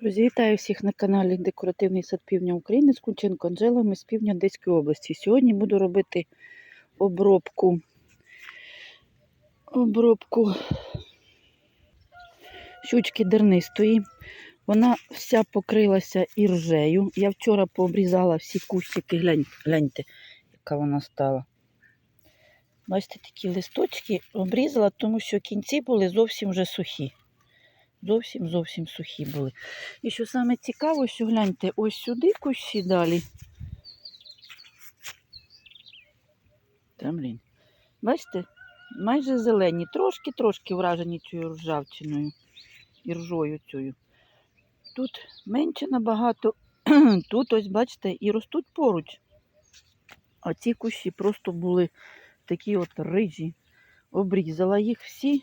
Друзі, вітаю всіх на каналі Декоративний сад Півдня України з Кунченко Анжелами з півдня Одеської області. Сьогодні буду робити обробку, обробку щучки дернистої. Вона вся покрилася іржею. Я вчора пообрізала всі кущики. Глянь, гляньте, яка вона стала. Бачите, такі листочки обрізала, тому що кінці були зовсім вже сухі. Зовсім зовсім сухі були. І що саме цікаво, що гляньте, ось сюди кущі далі. Там, блін. Бачите, майже зелені, трошки-трошки вражені цією ржавчиною і ржою цією. Тут менше набагато, тут ось, бачите, і ростуть поруч. А ці кущі просто були такі от рижі. Обрізала їх всі.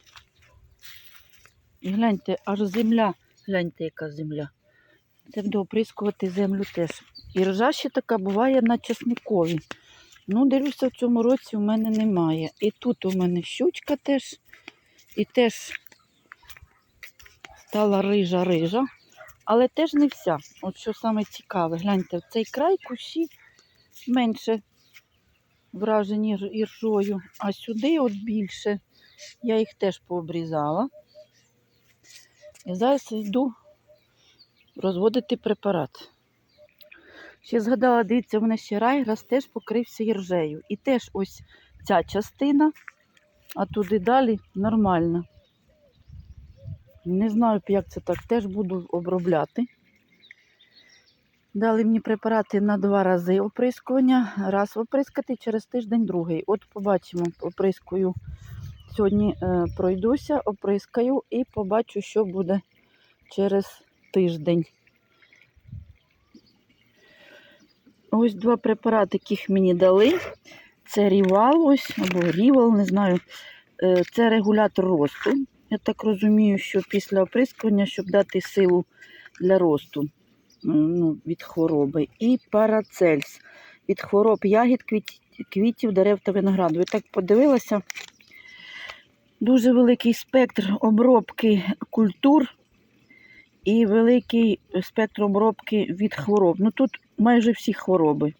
Гляньте, аж земля, гляньте, яка земля. Це буду оприскувати землю теж. І ржа ще така буває на часникові. Ну, дивлюся, в цьому році у мене немає. І тут у мене щучка теж. І теж стала рижа-рижа. Але теж не вся. От що саме цікаве, гляньте, в цей край кущі менше вражені іржою, а сюди от більше. Я їх теж пообрізала. І зараз йду розводити препарат. Ще згадала, дивіться, в мене ще райграс теж покрився іржею. І теж ось ця частина, а туди далі нормально. Не знаю, як це так, теж буду обробляти. Дали мені препарати на два рази оприскування. Раз оприскати, через тиждень другий. От побачимо, оприскую. Сьогодні е, пройдуся, оприскаю і побачу, що буде через тиждень. Ось два препарати, яких мені дали. Це рівал, ось, або рівал, не знаю. Е, Це регулятор росту. Я так розумію, що після оприскування, щоб дати силу для росту е, ну, від хвороби. І парацельс від хвороб ягід, квіт- квітів, дерев та винограду. Я так подивилася. Дуже великий спектр обробки культур і великий спектр обробки від хвороб. Ну тут майже всі хвороби.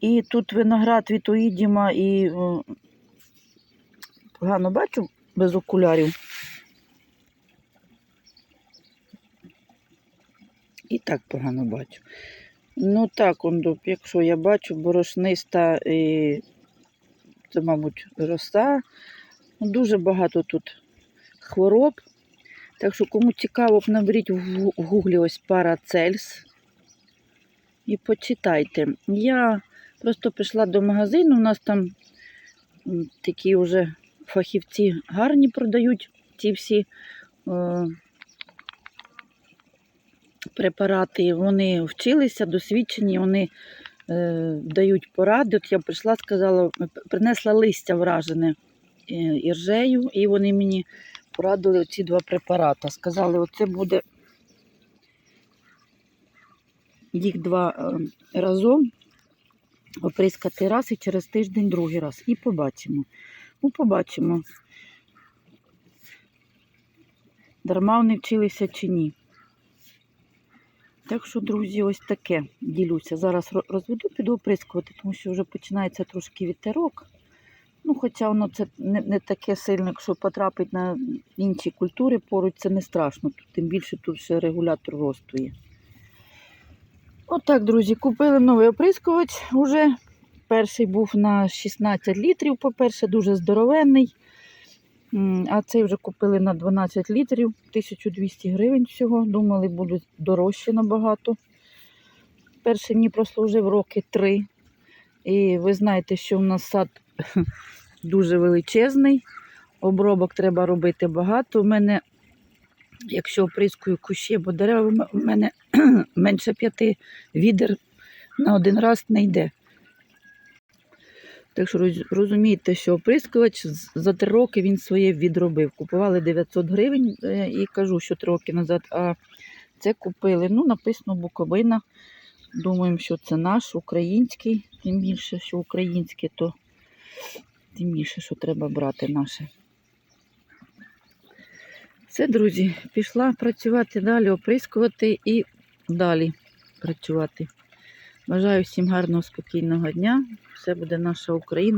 І тут виноград від оїдіма і погано бачу без окулярів. І так погано бачу. Ну так, он, якщо я бачу борошниста, і, це, мабуть, роса. Ну, Дуже багато тут хвороб. Так що, кому цікаво, наберіть в гуглі ось парацельс і почитайте. Я просто прийшла до магазину, у нас там такі вже фахівці гарні продають ці всі е, препарати. Вони вчилися, досвідчені, вони е, дають поради. От я прийшла, сказала, принесла листя вражене іржею, і вони мені порадили ці два препарати. Сказали, оце буде їх два е, разом оприскати раз і через тиждень другий раз. І побачимо. Ну, побачимо. Дарма вони вчилися чи ні. Так що, друзі, ось таке ділюся. Зараз розведу, піду оприскувати, тому що вже починається трошки вітерок. Ну, хоча воно це не, не таке сильне, якщо потрапить на інші культури поруч, це не страшно. Тут, тим більше тут ще регулятор росту є. Отак, друзі, купили новий оприскувач. Уже перший був на 16 літрів, по-перше, дуже здоровенний. А цей вже купили на 12 літрів, 1200 гривень всього. Думали, будуть дорожче набагато. Перший мені прослужив роки три. І ви знаєте, що в нас сад дуже величезний. Обробок треба робити багато. У мене, якщо оприскую кущі або дерева, у мене менше п'яти відер на один раз не йде. Так що розумієте, що оприскувач за три роки він своє відробив. Купували 900 гривень е, і кажу, що три роки назад, а це купили. Ну, написано Буковина. Думаємо, що це наш український, тим більше, що українське, то тим що треба брати наше. Все, друзі, пішла працювати далі, оприскувати і далі працювати. Бажаю всім гарного, спокійного дня. Все буде наша Україна.